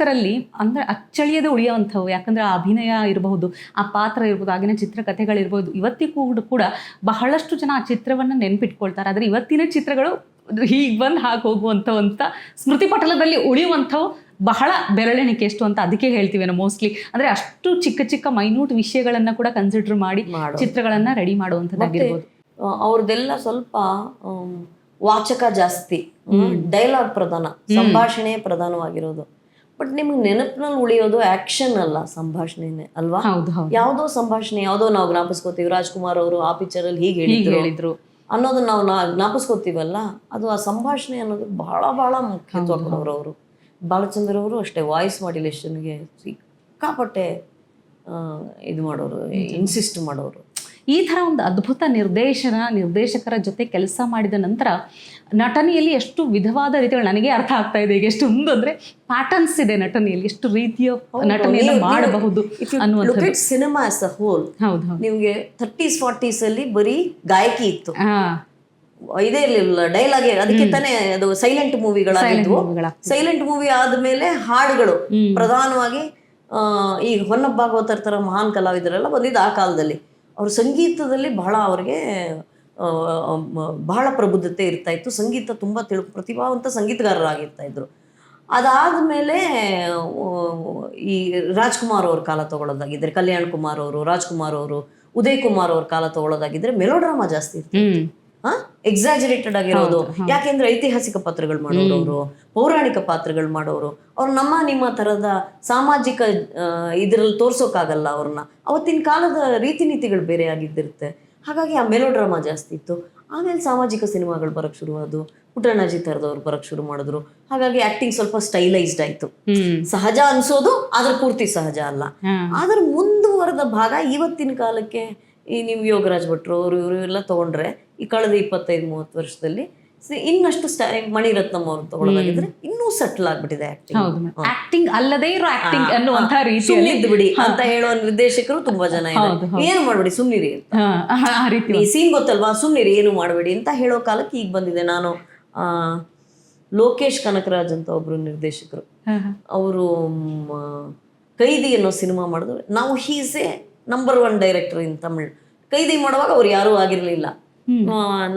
ಪ್ರೇಕ್ಷಕರಲ್ಲಿ ಅಂದ್ರೆ ಅಚ್ಚಳಿಯದೆ ಉಳಿಯುವಂಥವು ಯಾಕಂದ್ರೆ ಆ ಅಭಿನಯ ಇರಬಹುದು ಆ ಪಾತ್ರ ಇರ್ಬೋದು ಆಗಿನ ಚಿತ್ರಕಥೆಗಳಿರ್ಬೋದು ಇವತ್ತಿಗೂ ಕೂಡ- ಬಹಳಷ್ಟು ಜನ ಆ ಚಿತ್ರವನ್ನು ನೆನ್ಪಿಟ್ಕೊಳ್ತಾರೆ. ಆದರೆ ಇವತ್ತಿನ ಚಿತ್ರಗಳು ಹೀಗೆ ಬಂದು ಹಾಗೆ ಅಂತ ಸ್ಮೃತಿ ಪಟಲದಲ್ಲಿ ಉಳಿಯುವಂಥವು ಬಹಳ ಬೆರಳೆಣಿಕೆ ಎಷ್ಟು ಅಂತ ಅದಕ್ಕೆ ಹೇಳ್ತೀವಿ ನಾವು ಮೋಸ್ಟ್ಲಿ ಅಂದ್ರೆ ಅಷ್ಟು ಚಿಕ್ಕ ಚಿಕ್ಕ ಮೈನ್ಯೂಟ್ ವಿಷಯಗಳನ್ನ ಕೂಡ ಕನ್ಸಿಡರ್ ಮಾಡಿ ಚಿತ್ರಗಳನ್ನ ರೆಡಿ ಮಾಡುವಂಥದ್ದಾಗಿರ್ಬೋದು ಅವ್ರದ್ದೆಲ್ಲ ಸ್ವಲ್ಪ ವಾಚಕ ಜಾಸ್ತಿ ಡೈಲಾಗ್ ಪ್ರಧಾನ ಸಂಭಾಷಣೆ ಪ್ರಧಾನವಾಗಿರೋದು. ಬಟ್ ನಿಮ್ಗೆ ನೆನಪಿನಲ್ಲಿ ಉಳಿಯೋದು ಆಕ್ಷನ್ ಅಲ್ಲ ಸಂಭಾಷಣೆನೇ ಅಲ್ವಾ? ಯಾವುದೋ ಸಂಭಾಷಣೆ ಯಾವುದೋ ನಾವು ಜ್ಞಾಪಿಸ್ಕೋತೀವಿ. ರಾಜ್ಕುಮಾರ್ ಅವರು ಆ ಪಿಕ್ಚರಲ್ಲಿ ಹೀಗೆ ಹೀಗೆ ಹೇಳಿದ್ರು. ಹೇಳಿದ್ರು. ಅನ್ನೋದನ್ನ ನಾವು ಜ್ಞಾಪಿಸ್ಕೋತೀವಲ್ಲ ಅದು ಆ ಸಂಭಾಷಣೆ ಅನ್ನೋದು ಬಹಳ ಬಹಳ ಮುಖ್ಯತ್ವ ಅವರು ಬಾಲಚಂದ್ರ ಅವರು ಅಷ್ಟೇ ವಾಯ್ಸ್ ಮಾಡ್ಯುಲೇಷನ್ಗೆ ಸಿಕ್ಕಾಪಟ್ಟೆ ಇದು ಮಾಡೋರು ಇನ್ಸಿಸ್ಟ್ ಮಾಡೋರು. ಈ ಥರ ಒಂದು ಅದ್ಭುತ ನಿರ್ದೇಶನ ನಿರ್ದೇಶಕರ ಜೊತೆ ಕೆಲಸ ಮಾಡಿದ ನಂತರ ನಟನೆಯಲ್ಲಿ ಎಷ್ಟು ವಿಧವಾದ ರೀತಿಗಳು ನನಗೆ ಅರ್ಥ ಆಗ್ತಾ ಇದೆ. ಈಗ ಎಷ್ಟೊಂದು ಅಂದ್ರೆ ಪ್ಯಾಟರ್ನ್ಸ್ ಇದೆ ನಟನೆಯಲ್ಲಿ. ಎಷ್ಟು ರೀತಿಯ ನಟನೆಯನ್ನು ಮಾಡಬಹುದು ಅನ್ನುವಂಥ ಸಿನಿಮಾ ಆಸ್ ಅ ಹೋಲ್ ಹೌದು ನಿಮ್ಗೆ ಥರ್ಟೀಸ್ ಫಾರ್ಟೀಸ್ ಅಲ್ಲಿ ಬರೀ ಗಾಯಕಿ ಇತ್ತು. ಇದೇ ಇರ್ಲಿಲ್ಲ ಡೈಲಾಗ್ ಅದಕ್ಕೆ ತಾನೇ ಅದು ಸೈಲೆಂಟ್ ಮೂವಿಗಳಾಗಿದ್ವು ಮೂವಿಗಳ ಸೈಲೆಂಟ್ ಮೂವಿ ಆದ್ಮೇಲೆ ಹಾಡುಗಳು ಪ್ರಧಾನವಾಗಿ ಈ ಹೊನ್ನಪ್ಪ ಭಾಗವತರ ತರ ಮಹಾನ್ ಕಲಾವಿದರೆಲ್ಲ ಬಂದಿದ್ದು ಆ ಕಾಲದಲ್ಲಿ. ಅವ್ರ ಸಂಗೀತದಲ್ಲಿ ಬಹಳ ಅವ್ರಿಗೆ ಬಹಳ ಪ್ರಬುದ್ಧತೆ ಇರ್ತಾ ಇತ್ತು. ಸಂಗೀತ ತುಂಬ ತಿಳು ಪ್ರತಿಭಾವಂತ ಸಂಗೀತಗಾರರಾಗಿರ್ತಾ ಇದ್ರು. ಅದಾದಮೇಲೆ ಈ ರಾಜ್ಕುಮಾರ್ ಅವ್ರ ಕಾಲ ತಗೊಳ್ಳೋದಾಗಿದ್ರೆ ಕಲ್ಯಾಣ್ ಕುಮಾರ್ ಅವರು ರಾಜ್ಕುಮಾರ್ ಅವರು ಉದಯ್ ಕುಮಾರ್ ಅವ್ರ ಕಾಲ ತಗೊಳ್ಳೋದಾಗಿದ್ರೆ ಮೆಲೋಡ್ರಾಮಾ ಜಾಸ್ತಿ ಇತ್ತು ಎಕ್ಸಾಜರೇಟೆಡ್ ಆಗಿರೋದು. ಯಾಕೆಂದ್ರೆ ಐತಿಹಾಸಿಕ ಪಾತ್ರಗಳು ಮಾಡೋರು ಅವರು ಪೌರಾಣಿಕ ಪಾತ್ರಗಳು ಮಾಡೋರು. ಅವ್ರು ನಮ್ಮ ನಿಮ್ಮ ತರದ ಸಾಮಾಜಿಕ ಇದರಲ್ಲಿ ತೋರ್ಸೋಕಾಗಲ್ಲ ಅವ್ರನ್ನ ಅವತ್ತಿನ ಕಾಲದ ರೀತಿ ನೀತಿಗಳು ಬೇರೆ ಆಗಿದ್ದಿರುತ್ತೆ. ಹಾಗಾಗಿ ಆ ಮೆಲೋಡ್ರಾಮಾ ಜಾಸ್ತಿ ಇತ್ತು. ಆಮೇಲೆ ಸಾಮಾಜಿಕ ಸಿನಿಮಾಗಳು ಬರಕ್ ಶುರುವಾದವು ಪುಟ್ಟಣ್ಣಾಜಿ ಥರದವ್ರು ಬರಕ್ ಶುರು ಮಾಡಿದ್ರು. ಹಾಗಾಗಿ ಆಕ್ಟಿಂಗ್ ಸ್ವಲ್ಪ ಸ್ಟೈಲೈಸ್ಡ್ ಆಯ್ತು. ಸಹಜ ಅನ್ಸೋದು ಆದ್ರೆ ಪೂರ್ತಿ ಸಹಜ ಅಲ್ಲ. ಆದ್ರೆ ಮುಂದುವರೆದ ಭಾಗ ಇವತ್ತಿನ ಕಾಲಕ್ಕೆ ಈ ನೀವು ಯೋಗರಾಜ್ ಭಟ್ರು ಅವರು ಇವರು ಎಲ್ಲ ತಗೊಂಡ್ರೆ ಈ ಕಳೆದ ಇಪ್ಪತ್ತೈದು ಮೂವತ್ತು ವರ್ಷದಲ್ಲಿ ಇನ್ನಷ್ಟು ಸ್ಟಾರಿಂಗ್ ಮಣಿರತ್ನಂ ಅವ್ರು ತಗೊಳ್ಳೋದಾಗಿದ್ರೆ ಇನ್ನೂ ಸೆಟ್ಲ್ ಆಗ್ಬಿಟ್ಟಿದೆ ಆಕ್ಟಿಂಗ್ ಆಕ್ಟಿಂಗ್ ಅಲ್ಲದೆ ಇರೋ ಆಕ್ಟಿಂಗ್ ಅನ್ನುವಂತ ರೀತಿ ಬಿಡಿ ಅಂತ ಹೇಳೋ ನಿರ್ದೇಶಕರು ತುಂಬಾ ಜನ ಏನು ಮಾಡ್ಬೇಡಿ ಸುಮ್ನಿರಿ ಅಂತ. ಸೀನ್ ಗೊತ್ತಲ್ವಾ? ಸುಮ್ನಿರಿ ಏನು ಮಾಡಬೇಡಿ ಅಂತ ಹೇಳೋ ಕಾಲಕ್ಕೆ ಈಗ ಬಂದಿದೆ. ನಾನು ಆ, ಲೋಕೇಶ್ ಕನಕರಾಜ್ ಅಂತ ಒಬ್ರು ನಿರ್ದೇಶಕರು. ಅವರು ಕೈದಿ ಅನ್ನೋ ಸಿನಿಮಾ ಮಾಡಿದ್ರು ನಾವು he's a number one director in Tamil Kaithi ಮಾಡುವಾಗ ಅವ್ರು ಯಾರೂ ಆಗಿರಲಿಲ್ಲ.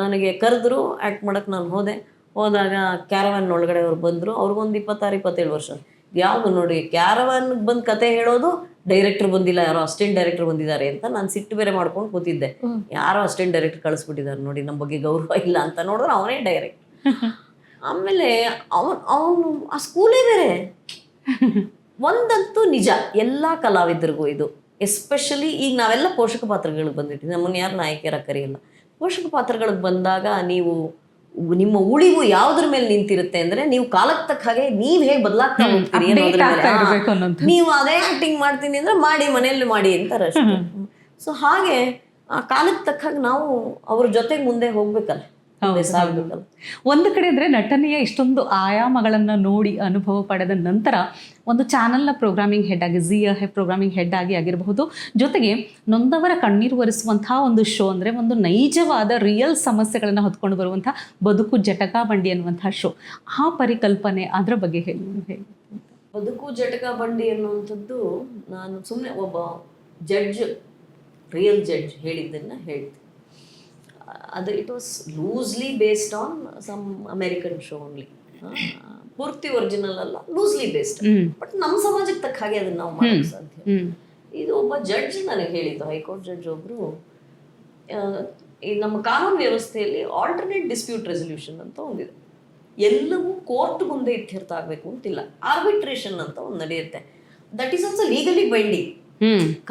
ನನಗೆ ಕರೆದ್ರು ಆ್ಯಕ್ಟ್ ಮಾಡಕ್ಕೆ ನಾನು ಹೋದೆ. ಹೋದಾಗ ಕ್ಯಾರವಾನ್ ಒಳಗಡೆ ಅವ್ರು ಬಂದರು. ಅವ್ರಿಗೊಂದು ಇಪ್ಪತ್ತಾರು ಇಪ್ಪತ್ತೇಳು ವರ್ಷ. ಯಾವುದು ನೋಡಿ ಕ್ಯಾರವಾನ್ಗೆ ಬಂದು ಕತೆ ಹೇಳೋದು ಡೈರೆಕ್ಟರ್ ಬಂದಿಲ್ಲ ಯಾರೋ ಅಸಿಸ್ಟೆಂಟ್ ಡೈರೆಕ್ಟರ್ ಬಂದಿದ್ದಾರೆ ಅಂತ ನಾನು ಸಿಟ್ಟು ಬೇರೆ ಮಾಡ್ಕೊಂಡು ಕೂತಿದ್ದೆ. ಯಾರೋ ಅಸಿಸ್ಟೆಂಟ್ ಡೈರೆಕ್ಟರ್ ಕಳಿಸ್ಬಿಟ್ಟಿದ್ದಾರೆ ನೋಡಿ ನಮ್ಮ ಬಗ್ಗೆ ಗೌರವ ಇಲ್ಲ ಅಂತ ನೋಡಿದ್ರೆ ಅವನೇ ಡೈರೆಕ್ಟ್ ಆಮೇಲೆ ಅವನು ಅವನು ಆ ಸ್ಕೂಲೇ ಬೇರೆ. ಒಂದಂತೂ ನಿಜ ಎಲ್ಲ ಕಲಾವಿದರಿಗೂ ಇದು. ಎಸ್ಪೆಷಲಿ ಈಗ ನಾವೆಲ್ಲ ಪೋಷಕ ಪಾತ್ರಗಳಿಗೆ ಬಂದಿರ್ತೀವಿ ನಮ್ಮನ್ನ ಯಾರು ನಾಯಕಿಯರ ಕರೆಯಲ್ಲ. ಪೋಷಕ ಪಾತ್ರಗಳಿಗೆ ಬಂದಾಗ ನೀವು ನಿಮ್ಮ ಉಳಿವು ಯಾವ್ದ್ರ ಮೇಲೆ ನಿಂತಿರುತ್ತೆ ಅಂದ್ರೆ ನೀವು ಕಾಲಕ್ಕೆ ತಕ್ಕ ಹಾಗೆ ನೀವ್ ಹೇಗೆ ಬದಲಾಗ್ತಾ ಹೋಗ್ತೀರಿ ನೀವು ಅದೇ ಆಕ್ಟಿಂಗ್ ಮಾಡ್ತೀನಿ ಅಂದ್ರೆ ಮಾಡಿ ಮನೆಯಲ್ಲಿ ಮಾಡಿ ಅಂತಾರೆ ಅಷ್ಟೇ. ಸೊ ಹಾಗೆ ಆ ಕಾಲಕ್ಕೆ ತಕ್ಕ ಹಾಗೆ ನಾವು ಅವ್ರ ಜೊತೆಗೆ ಮುಂದೆ ಹೋಗ್ಬೇಕಲ್ಲ. ಒಂದು ಕಡೆ ಅಂದ್ರೆ ನಟನೆಯ ಇಷ್ಟೊಂದು ಆಯಾಮಗಳನ್ನು ನೋಡಿ ಅನುಭವ ಪಡೆದ ನಂತರ ಒಂದು ಚಾನೆಲ್ನ ಪ್ರೋಗ್ರಾಮಿಂಗ್ ಹೆಡ್ ಆಗಿ ಜಿ ಪ್ರೋಗ್ರಾಮಿಂಗ್ ಹೆಡ್ ಆಗಿ ಆಗಿರಬಹುದು. ಜೊತೆಗೆ ನೊಂದವರ ಕಣ್ಣೀರು ಒರೆಸುವಂತಹ ಒಂದು ಶೋ ಅಂದ್ರೆ ಒಂದು ನೈಜವಾದ ರಿಯಲ್ ಸಮಸ್ಯೆಗಳನ್ನು ಹೊತ್ಕೊಂಡು ಬರುವಂತಹ ಬದುಕು ಜಟಕ ಬಂಡಿ ಅನ್ನುವಂತಹ ಶೋ ಆ ಪರಿಕಲ್ಪನೆ ಅದರ ಬಗ್ಗೆ ಹೇಳಿ ಹೇಳಿ. ಬದುಕು ಜಟಕ ಬಂಡಿ ಅನ್ನುವಂಥದ್ದು ನಾನು ಸುಮ್ಮನೆ ಒಬ್ಬ ಜಡ್ಜ್ ರಿಯಲ್ ಜಡ್ಜ್ ಹೇಳಿದ್ದನ್ನು ಹೇಳ್ತೀನಿ. ಅದು it was loosely based on some American show only ಪೂರ್ತಿ ಒರಿಜಿನಲ್ ಅಲ್ಲ ಲೂಸ್ಲಿ ಬೇಸ್ಡ್ ಬಟ್ ನಮ್ಮ ಸಮಾಜಕ್ಕೆ ತಕ್ಕ ಹಾಗೆ ಅದನ್ನ ನಾವು ಮಾಡೋಕ್ಕೆ ಸಾಧ್ಯ. ಇದು ಒಬ್ಬ ಜಡ್ಜ್ ನನಗೆ ಹೇಳಿದ್ದು ಹೈಕೋರ್ಟ್ ಜಡ್ಜ್ ಒಬ್ರು ಈ ನಮ್ಮ ಕಾನೂನು ವ್ಯವಸ್ಥೆಯಲ್ಲಿ ಆಲ್ಟರ್ನೇಟ್ ಡಿಸ್ಪ್ಯೂಟ್ ರೆಸೊಲ್ಯೂಷನ್ ಅಂತ ಒಂದಿದೆ. ಎಲ್ಲವೂ ಕೋರ್ಟ್ ಮುಂದೆ ಇತ್ಯರ್ಥ ಆಗಬೇಕು ಅಂತಿಲ್ಲ. ಆರ್ಬಿಟ್ರೇಷನ್ ಅಂತ ಒಂದು ನಡೆಯುತ್ತೆ. That is also legally binding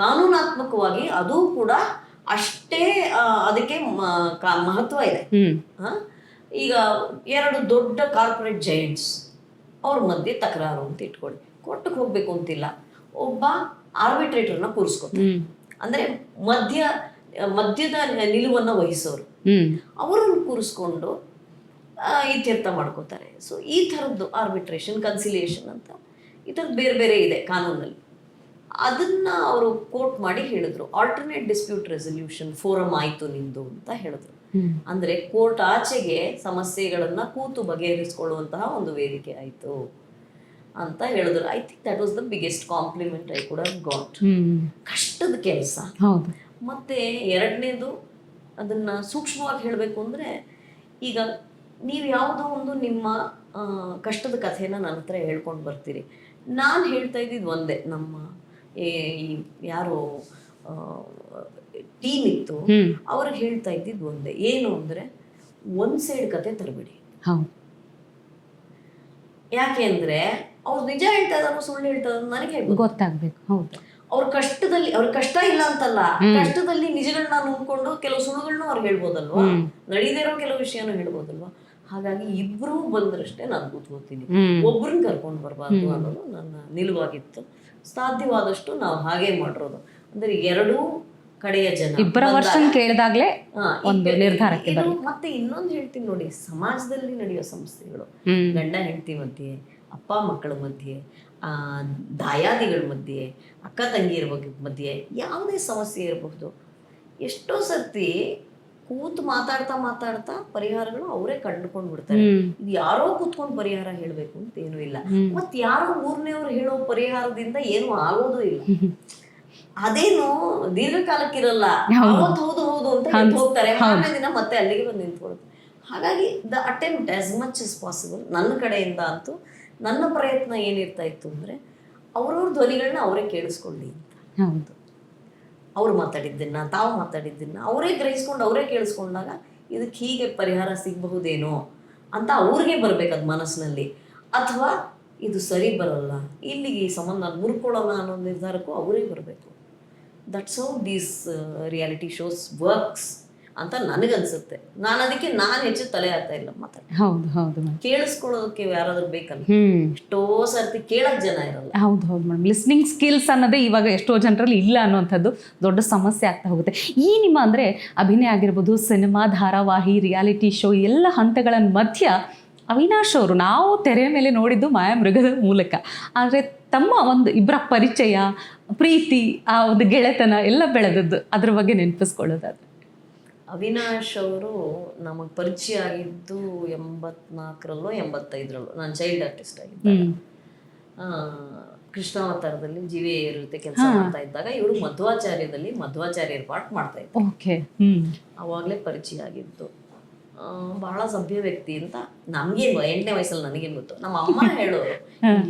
ಕಾನೂನಾತ್ಮಕವಾಗಿ ಅದು ಕೂಡ ಅಷ್ಟೇ ಅದಕ್ಕೆ ಮಹತ್ವ ಇದೆ. ಈಗ ಎರಡು ದೊಡ್ಡ ಕಾರ್ಪೊರೇಟ್ ಜೈಂಟ್ಸ್ ಅವ್ರ ಮಧ್ಯೆ ತಕರಾರು ಅಂತ ಇಟ್ಕೊಳ್ಳಿ. ಕೊಟ್ಟಕ್ಕೆ ಹೋಗ್ಬೇಕು ಅಂತಿಲ್ಲ. ಒಬ್ಬ ಆರ್ಬಿಟ್ರೇಟರ್ನ ಕೂರಿಸ್ಕೊತಾರೆ. ಅಂದ್ರೆ ಮಧ್ಯ ಮಧ್ಯದ ನಿಲುವನ್ನ ವಹಿಸೋರು. ಅವರನ್ನು ಕೂರಿಸ್ಕೊಂಡು ಇತ್ಯರ್ಥ ಮಾಡ್ಕೋತಾರೆ. ಸೊ ಈ ಥರದ್ದು ಆರ್ಬಿಟ್ರೇಷನ್ ಕನ್ಸಿಲಿಯೇಷನ್ ಅಂತ ಈ ಥರದ್ದು ಬೇರೆ ಬೇರೆ ಇದೆ ಕಾನೂನಲ್ಲಿ. ಅದನ್ನ ಅವರು ಕೋರ್ಟ್ ಮಾಡಿ ಹೇಳಿದ್ರು. ಆಲ್ಟರ್ನೇಟ್ ಡಿಸ್ಪ್ಯೂಟ್ ರೆಸೊಲ್ಯೂಷನ್ ಫೋರಮ್ ಆಯ್ತು ನಿಂದು ಅಂತ ಹೇಳಿದ್ರು. ಅಂದ್ರೆ ಕೋರ್ಟ್ ಆಚೆಗೆ ಸಮಸ್ಯೆಗಳನ್ನ ಕೂತು ಬಗೆಹರಿಸಿಕೊಳ್ಳುವಂತಹ ಒಂದು ವೇದಿಕೆ ಆಯ್ತು ಅಂತ ಹೇಳಿದ್ರು. I think that was the biggest compliment I ಕೂಡ ಗಾಟ್ ಕಷ್ಟದ ಕೆಲಸ. ಮತ್ತೆ ಮತ್ತು ಎರಡನೇದು ಅದನ್ನ ಸೂಕ್ಷ್ಮವಾಗಿ ಹೇಳಬೇಕು ಅಂದ್ರೆ ಈಗ ನೀವು ಯಾವುದೋ ಒಂದು ನಿಮ್ಮ ಕಷ್ಟದ ಕಥೆನ ನನ್ನ ಹತ್ರ ಹೇಳ್ಕೊಂಡು ಬರ್ತೀರಿ. ನಾನು ಹೇಳ್ತಾ ಇದ್ದಿದ್ದು ಒಂದೇ ನಮ್ಮ ಈ- ಯಾರು ಟೀಮ್ ಇತ್ತು ಅವ್ರಿಗೆ ಹೇಳ್ತಾ ಇದ್ದಿದ್ದು ಒಂದೇ. ಏನು ಅಂದ್ರೆ ಒಂದು ಸೈಡ್ ಕತೆ ತರಬೇಡಿ. ಯಾಕೆ ಅಂದ್ರೆ ಅವ್ರು ನಿಜ ಹೇಳ್ತಾ ಇದ್ದಾರೋ ಸುಳ್ಳು ಹೇಳ್ತಾ ಇದ್ದಾರೋ ನನಗೆ ಗೊತ್ತಾಗ್ಬೇಕು. ಹೌದು. ಅವ್ರ ಕಷ್ಟದಲ್ಲಿ ಅವ್ರ ಕಷ್ಟ ಇಲ್ಲ ಅಂತಲ್ಲ ಕಷ್ಟದಲ್ಲಿ ನಿಜಗಳನ್ನ ನೋಡ್ಕೊಂಡು ಕೆಲವು ಸುಳ್ಳುಗಳನ್ನ ಅವ್ರು ಹೇಳ್ಬೋದಲ್ವಾ? ನಡೀದೇ ಇರೋ ಕೆಲವು ವಿಷಯನೂ ಹೇಳ್ಬೋದಲ್ವಾ? ಹಾಗಾಗಿ ಇಬ್ರು ಬಂದ್ರಷ್ಟೇ ನಾನು ಕೂತ್ಕೋತೀನಿ ಒಬ್ರನ್ನ ಕರ್ಕೊಂಡು ಬರಬಾರ್ದು ಅನ್ನೋದು ನನ್ನ ನಿಲುವಾಗಿತ್ತು. ಸಾಧ್ಯವಾದಷ್ಟು ನಾವು ಹಾಗೆ ಮಾಡಿರೋದು. ಅಂದ್ರೆ ಎರಡೂ ಕಡೆಯ ಜನ ಇಬ್ಬರ ವರ್ಷ ವರ್ಷನ್ ಕೇಳಿದಾಗ್ಲೇ ಒಂದು ನಿರ್ಧಾರಕ್ಕೆ ಮತ್ತೆ ಇನ್ನೊಂದು ಹೇಳ್ತೀನಿ ನೋಡಿ ಸಮಾಜದಲ್ಲಿ ನಡೆಯೋ ಸಮಸ್ಯೆಗಳು. ಹ್ಮ್. ಗಂಡ ಹೆಂಡತಿ ಮಧ್ಯೆ ಅಪ್ಪ ಮಕ್ಕಳ ಮಧ್ಯೆ ಆ, ದಾಯಾದಿಗಳ ಮಧ್ಯೆ ಅಕ್ಕ ತಂಗಿಯರ ಬಗ್ಗೆ ಮಧ್ಯೆ ಯಾವುದೇ ಸಮಸ್ಯೆ ಇರಬಹುದು. ಎಷ್ಟೋ ಸರ್ತಿ ಕೂತು ಮಾತಾಡ್ತಾ ಮಾತಾಡ್ತಾ ಪರಿಹಾರಗಳು ಅವರೇ ಕಂಡುಕೊಂಡು ಬಿಡ್ತಾರೆ ಇದು ಯಾರೋ ಕೂತ್ಕೊಂಡು ಪರಿಹಾರ ಹೇಳಬೇಕು ಅಂತ ಏನು ಇಲ್ಲ. ಮತ್ತೆ ಮತ್ ಯಾರೋ ಮೂರನೇವ್ರು ಹೇಳೋ ಪರಿಹಾರದಿಂದ ಏನು ಆಗೋದು ಇಲ್ಲ. ಅದೇನು ದೀರ್ಘಕಾಲಕ್ಕಿರಲ್ಲ. ಅವತ್ತು ಹೌದು ಹೌದು ಅಂತ ಹೋಗ್ತಾರೆ. ಮಾರನೇ ದಿನ ಮತ್ತೆ ಅಲ್ಲಿಗೆ ಬಂದು ನಿಂತ್ಕೊಳ್ತಾರೆ ಹಾಗಾಗಿ the attempt as much is possible ನನ್ನ ಕಡೆಯಿಂದ ಅಂತೂ ನನ್ನ ಪ್ರಯತ್ನ ಏನಿರ್ತಾ ಇತ್ತು ಅಂದ್ರೆ ಅವ್ರವ್ರ ಧ್ವನಿಗಳನ್ನ ಅವರೇ ಕೇಳಿಸ್ಕೊಳ್ಳಿ ಅಂತ. ಹೌದು. ಅವ್ರು ಮಾತಾಡಿದ್ದನ್ನ, ತಾವು ಮಾತಾಡಿದ್ದನ್ನ, ಅವರೇ ಗ್ರಹಿಸ್ಕೊಂಡು, ಅವರೇ ಕೇಳಿಸ್ಕೊಂಡಾಗ ಇದಕ್ಕೆ ಹೀಗೆ ಪರಿಹಾರ ಸಿಗಬಹುದೇನೋ ಅಂತ ಅವ್ರಿಗೆ ಬರ್ಬೇಕು ಅದು ಮನಸ್ಸಿನಲ್ಲಿ. ಅಥವಾ ಇದು ಸರಿ ಬರಲ್ಲ, ಇಲ್ಲಿಗೆ ಈ ಸಂಬಂಧ ಮುರ್ಕೊಳ್ಳೋಣ ಅನ್ನೋ ನಿರ್ಧಾರಕ್ಕೂ ಅವರೇ ಬರಬೇಕು. That's how these reality shows works ಅಂತ ನನಗನ್ಸುತ್ತೆ. ನಾನು ಅದಕ್ಕೆ ನಾನು ಹೆಚ್ಚು ತಲೆ ಆಗ್ತಾ ಇಲ್ಲ ಮಾತಾಡಿ ಹೌದು ಹೌದು ಮೇಡಮ್ ಕೇಳಿಸ್ಕೊಳ್ಳೋದಕ್ಕೆ ಯಾರಾದ್ರೂ ಬೇಕಲ್ಲ? ಎಷ್ಟೋ ಸರ್ತಿ ಕೇಳಕ್ ಜನ ಇರಲ್ಲ. ಹೌದು ಹೌದು ಮೇಡಮ್ ಲಿಸ್ನಿಂಗ್ ಸ್ಕಿಲ್ಸ್ ಅನ್ನೋದೇ ಇವಾಗ ಎಷ್ಟೋ ಜನರಲ್ಲಿ ಇಲ್ಲ ಅನ್ನುವಂಥದ್ದು ದೊಡ್ಡ ಸಮಸ್ಯೆ ಆಗ್ತಾ ಹೋಗುತ್ತೆ. ಈ ನಿಮ್ಮ ಅಂದರೆ ಅಭಿನಯ ಆಗಿರ್ಬೋದು ಸಿನಿಮಾ ಧಾರಾವಾಹಿ ರಿಯಾಲಿಟಿ ಶೋ ಎಲ್ಲ ಹಂತಗಳ ಮಧ್ಯ ಅವಿನಾಶ್ ಅವರು ನಾವು ತೆರೆ ಮೇಲೆ ನೋಡಿದ್ದು ಮಾಯಾ ಮೃಗದ ಮೂಲಕ. ಆದರೆ ತಮ್ಮ ಒಂದು ಇಬ್ಬರ ಪರಿಚಯ ಪ್ರೀತಿ ಆ ಒಂದು ಗೆಳೆತನ ಎಲ್ಲ ಬೆಳೆದದ್ದು ಅದ್ರ ಬಗ್ಗೆ ನೆನಪಿಸ್ಕೊಳ್ಳೋದಾದ್ರೆ. ಅವಿನಾಶ್ ಅವರು ನಮಗೆ ಪರಿಚಯ ಆಗಿದ್ದು ಎಂಬತ್ನಾಲ್ಕರಲ್ಲೋ ಎಂಬತ್ತೈದರಲ್ಲೋ ನಾನು ಚೈಲ್ಡ್ ಆರ್ಟಿಸ್ಟ್ ಆಗಿದ್ದೆ ಕೃಷ್ಣಾವತಾರದಲ್ಲಿ ಜೀವಿ ಜೊತೆ ಕೆಲಸ ಮಾಡ್ತಾ ಇದ್ದಾಗ ಇವರು ಮಧ್ವಾಚಾರ್ಯದಲ್ಲಿ ಮಧ್ವಾಚಾರ್ಯರ ಪಾಠ ಮಾಡ್ತಾ ಇದ್ರು. ಓಕೆ. ಅವಾಗಲೇ ಪರಿಚಯ ಆಗಿದ್ದು. ಆ, ಬಹಳ ಸಭ್ಯ ವ್ಯಕ್ತಿ ಅಂತ ನಮ್ಗೆ ಎಂಟನೇ ವಯಸ್ಸಲ್ಲಿ ನನಗೇನು ಗೊತ್ತು. ನಮ್ಮ ಅಮ್ಮ ಹೇಳೋರು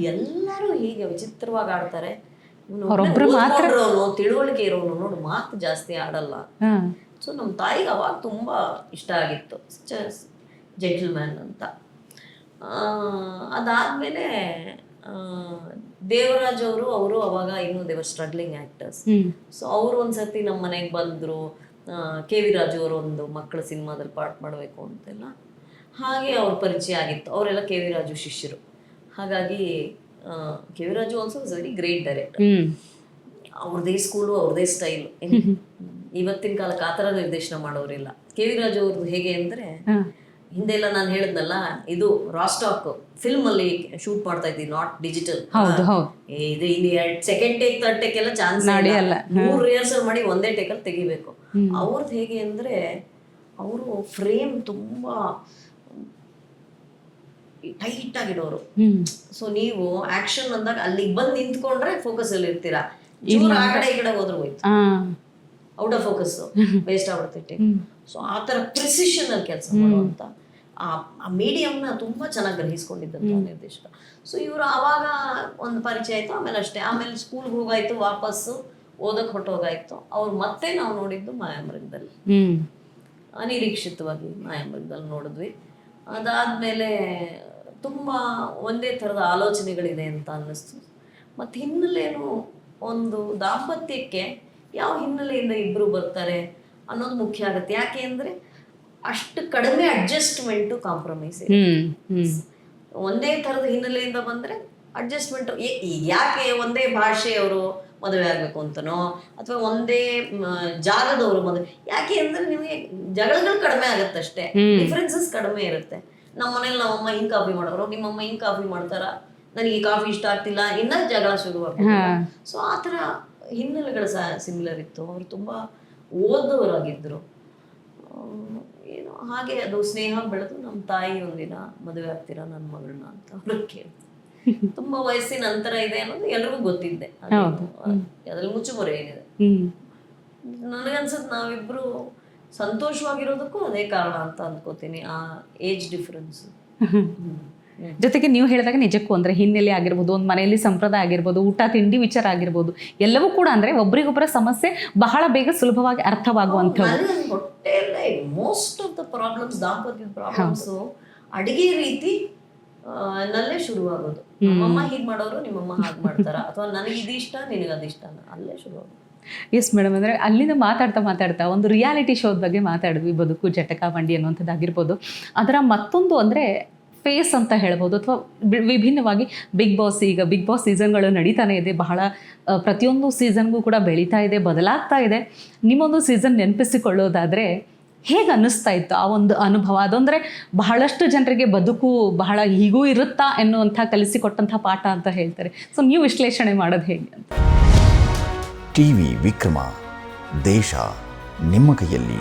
ಎಲ್ಲರೂ ಹೀಗೆ ವಿಚಿತ್ರವಾಗಿ ಆಡ್ತಾರೆ. ತಿಳುವಳಿಕೆ ಇರೋನು ನೋಡು ಮಾತು ಜಾಸ್ತಿ ಆಡಲ್ಲ. ಸೊ ನಮ್ಮ ತಾಯಿಗೆ ಅವಾಗ ತುಂಬ ಇಷ್ಟ ಆಗಿತ್ತು. ಜೆಂಟಲ್ಮ್ಯಾನ್ ಅಂತ. ಅದಾದಮೇಲೆ ದೇವರಾಜ್ ಅವರು ಅವರು ಅವಾಗ ಇನ್ನೂ ದೇವರ್ ಸ್ಟ್ರಗ್ಲಿಂಗ್ ಆ್ಯಕ್ಟರ್ಸ್ ಸೊ ಅವರು ಒಂದ್ಸತಿ ನಮ್ಮ ಮನೆಗೆ ಬಂದರು. ಕೆ ವಿ ರಾಜು ಅವರು ಒಂದು ಮಕ್ಕಳ ಸಿನಿಮಾದಲ್ಲಿ ಪಾರ್ಟ್ ಮಾಡಬೇಕು ಅಂತೆಲ್ಲ. ಹಾಗೆ ಅವ್ರ ಪರಿಚಯ ಆಗಿತ್ತು. ಅವರೆಲ್ಲ ಕೆ ವಿ ರಾಜು ಶಿಷ್ಯರು. ಹಾಗಾಗಿ K V Raju also is very great director ಅವ್ರದೇ ಸ್ಕೂಲು ಅವ್ರದೇ ಸ್ಟೈಲು ಇವತ್ತಿನ ಕಾಲಕ್ಕೆ ಕಾತರ ಥರ ನಿರ್ದೇಶನ ಮಾಡೋರಿಲ್ಲ ಕೆ ವಿ ರಾಜು ಅವ್ರದ್ದು ಹೇಗೆ ಅಂದ್ರೆ ಹಿಂದೆ ಹಿಂದೆಲ್ಲ ನಾನು ಹೇಳಿದ್ನಲ್ಲ ಇದು ರಾಸ್ಟಾಕ್ ಫಿಲ್ಮ್ ಅಲ್ಲಿ ಶೂಟ್ ಮಾಡ್ತಾ ಇದ್ವಿ ನಾಟ್ ಡಿಜಿಟಲ್ ಇದು ಇಲ್ಲಿ ಸೆಕೆಂಡ್ ಟೇಕ್ ಥರ್ಡ್ ಟೇಕ್ ಎಲ್ಲ ಚಾನ್ಸ್ ಮೂರ್ ರಿಹರ್ಸಲ್ ಮಾಡಿ ಒಂದೇ ಟೇಕ್ ಅಲ್ಲಿ ತೆಗಿಬೇಕು. ಅವ್ರದ್ದು ಹೇಗೆ ಅಂದ್ರೆ ಅವರು ಫ್ರೇಮ್ ತುಂಬಾ ಟೈಟ್ ಆಗಿಡೋರು ಸೊ ನೀವು ಆಕ್ಷನ್ ಅಂದಾಗ ಅಲ್ಲಿಗೆ ಬಂದು ನಿಂತ್ಕೊಂಡ್ರೆ ಫೋಕಸ್ ಅಲ್ಲಿ ಇರ್ತೀರಾ ಚೂರು ಆ ಕಡೆ ಈ ಕಡೆ ಹೋದ್ರೆ ಹೋಯ್ತು. ಔಟ್ ಆಫ್ ಫೋಕಸ್ ವೇಸ್ಟ್ ಆಗ್ಬಿಡ್ತೈತೆ ಸೊ ಆ ತರ ಪ್ರಿಸಿಷನ್ ಅಲ್ಲಿ ಕೆಲಸ ಮಾಡುವಂತ ಆ ಮೀಡಿಯಂನ ತುಂಬಾ ಚೆನ್ನಾಗಿ ಗ್ರಹಿಸ್ಕೊಂಡಿದ್ದಂಥ ನಿರ್ದೇಶಕ. ಸೊ ಇವರು ಅವಾಗ ಒಂದು ಪರಿಚಯ ಆಯ್ತು ಆಮೇಲೆ ಅಷ್ಟೇ. ಆಮೇಲೆ ಸ್ಕೂಲ್ಗೆ ಹೋಗಾಯ್ತು ವಾಪಸ್ಸು ಓದಕ್ಕೆ ಹೊಟ್ಟೋಗಾಯ್ತು ಅವ್ರು ಮತ್ತೆ ನಾವು ನೋಡಿದ್ದು ಮಾಯಾಮೃಗದಲ್ಲಿ. ಅನಿರೀಕ್ಷಿತವಾಗಿ ಮಾಯಾಮೃಗದಲ್ಲಿ ನೋಡಿದ್ವಿ. ಅದಾದ್ಮೇಲೆ ತುಂಬ ಒಂದೇ ಥರದ ಆಲೋಚನೆಗಳಿದೆ ಅಂತ ಅನ್ನಿಸ್ತು. ಮತ್ತೆ ಹಿನ್ನೆಲೆ ಒಂದು ದಾಂಪತ್ಯಕ್ಕೆ ಯಾವ ಹಿನ್ನೆಲೆಯಿಂದ ಇಬ್ಬರು ಬರ್ತಾರೆ ಅನ್ನೋದು ಮುಖ್ಯ ಆಗುತ್ತೆ. ಯಾಕೆ ಅಂದರೆ ಅಷ್ಟು ಕಡಿಮೆ ಅಡ್ಜಸ್ಟ್ಮೆಂಟು ಕಾಂಪ್ರಮೈಸ್ ಇದೆ ಒಂದೇ ಥರದ ಹಿನ್ನೆಲೆಯಿಂದ ಬಂದರೆ ಅಡ್ಜಸ್ಟ್ಮೆಂಟ್ ಯಾಕೆ ಒಂದೇ ಭಾಷೆಯವರು ಮದುವೆ ಆಗಬೇಕು ಅಂತನೋ ಅಥವಾ ಒಂದೇ ಜಾಗದವರು ಮದುವೆ ಯಾಕೆ ಅಂದ್ರೆ ನಿಮಗೆ ಜಗಳಗಳು ಕಡಿಮೆ ಆಗುತ್ತೆ ಅಷ್ಟೇ. ಡಿಫ್ರೆನ್ಸಸ್ ಕಡಿಮೆ ಇರುತ್ತೆ. ನಮ್ಮ ಮನೇಲಿ ನಮ್ಮಮ್ಮ ಹಿಂಗ್ ಕಾಫಿ ಮಾಡೋರು ನಿಮ್ಮಮ್ಮ ಹಿಂಗ್ ಕಾಫಿ ಮಾಡ್ತಾರ? ನನಗೆ ಕಾಫಿ ಇಷ್ಟ ಆಗ್ತಿಲ್ಲ ಇನ್ನ ಜಗಳ ಶುರು ಆಗ್ತದೆ ಸೊ ಆತರ ಥರ ಹಿನ್ನೆಲೆಗಳು ಸಹ ಸಿಮಿಲರ್ ಇತ್ತು. ಅವರು ತುಂಬ ಓದೋರಾಗಿದ್ದರು ಏನೋ ಹಾಗೆ ಅದು ಸ್ನೇಹ ಬೆಳೆದು ನಮ್ಮ ತಾಯಿ ಒಂದಿನ ಮದುವೆ ಆಗ್ತೀರಾ ನನ್ನ ಮಗಳನ್ನ ಅಂತ ಅವ್ರು ಕೇಳಿದ್ರು ತುಂಬಾ ವಯಸ್ಸಿನ ಅಂತರ ಇದೆ ಅನ್ನೋದು ಎಲ್ರಿಗೂ ಗೊತ್ತಿದ್ದೆ. ಅದ್ರಲ್ಲಿ ಮುಚ್ಚುಮರೆ ಏನಿದೆ. ನನಗನ್ಸುತ್ತೆ ನಾವಿಬ್ರು ಸಂತೋಷವಾಗಿರೋದಕ್ಕೂ ಅದೇ ಕಾರಣ ಅಂತ ಅನ್ಕೋತೀನಿ ಆ ಏಜ್ ಡಿಫ್ರೆನ್ಸ್ ಜೊತೆಗೆ ನೀವು ಹೇಳಿದಾಗ ನಿಜಕ್ಕೂ ಅಂದ್ರೆ ಹಿನ್ನೆಲೆ ಆಗಿರ್ಬೋದು ಒಂದು ಮನೆಯಲ್ಲಿ ಸಂಪ್ರದಾಯ ಆಗಿರ್ಬೋದು ಊಟ ತಿಂಡಿ ವಿಚಾರ ಆಗಿರ್ಬೋದು ಎಲ್ಲವೂ ಕೂಡ ಅಂದ್ರೆ ಒಬ್ರಿಗೊಬ್ಬರ ಸಮಸ್ಯೆ ಬಹಳ ಬೇಗ ಸುಲಭವಾಗಿ ಹೊಟ್ಟೆಯಲ್ಲೇ ಮೋಸ್ಟ್ ಆಫ್ ದ ಪ್ರಾಬ್ಲಮ್ಸ್ ದಾಂಪತ್ಯದ ಪ್ರಾಬ್ಲಮ್ಸ್ ಅಡಿಗೆ ರೀತಿ ನಲ್ಲೇ ಶುರುವಾಗೋದು. ನಮ್ಮಮ್ಮ ಹೀಗೆ ಮಾಡೋರು ನಿಮ್ಮಮ್ಮ ಹಾಗೆ ಮಾಡ್ತಾರ. ಅಥವಾ ನನಗೆ ಇದಿಷ್ಟ ನಿನಗೆ ಅದಿಷ್ಟ ಅಲ್ಲೇ ಶುರುವಾಗೋದು. ಎಸ್ ಮೇಡಮ್ ಅಂದರೆ ಅಲ್ಲಿಂದ ಮಾತಾಡ್ತಾ ಮಾತಾಡ್ತಾ ಒಂದು ರಿಯಾಲಿಟಿ ಶೋದ ಬಗ್ಗೆ ಮಾತಾಡಿದ್ವಿ. ಬದುಕು ಜಟಕಾ ಬಂಡಿ ಅನ್ನುವಂಥದ್ದಾಗಿರ್ಬೋದು. ಅದರ ಮತ್ತೊಂದು ಅಂದರೆ ಫೇಸ್ ಅಂತ ಹೇಳ್ಬೋದು ಅಥವಾ ವಿಭಿನ್ನವಾಗಿ ಬಿಗ್ ಬಾಸ್ ಈಗ ಬಿಗ್ ಬಾಸ್ ಸೀಸನ್ಗಳು ನಡೀತಾನೆ ಇದೆ. ಬಹಳ ಪ್ರತಿಯೊಂದು ಸೀಸನ್ಗೂ ಕೂಡ ಬೆಳೀತಾ ಇದೆ, ಬದಲಾಗ್ತಾ ಇದೆ. ನಿಮ್ಮೊಂದು ಸೀಸನ್ ನೆನಪಿಸಿಕೊಳ್ಳೋದಾದರೆ ಹೇಗೆ ಅನ್ನಿಸ್ತಾ ಇತ್ತು ಆ ಒಂದು ಅನುಭವ? ಅದೊಂದರೆ ಬಹಳಷ್ಟು ಜನರಿಗೆ ಬದುಕು ಬಹಳ ಹೀಗೂ ಇರುತ್ತಾ ಎನ್ನುವಂಥ ಕಲಿಸಿಕೊಟ್ಟಂಥ ಪಾಠ ಅಂತ ಹೇಳ್ತಾರೆ. ಸೊ ನೀವು ವಿಶ್ಲೇಷಣೆ ಮಾಡೋದು ಹೇಗೆ ಅಂತ? ಟಿ ವಿ ವಿಕ್ರಮ, ದೇಶ ನಿಮ್ಮ ಕೈಯಲ್ಲಿ.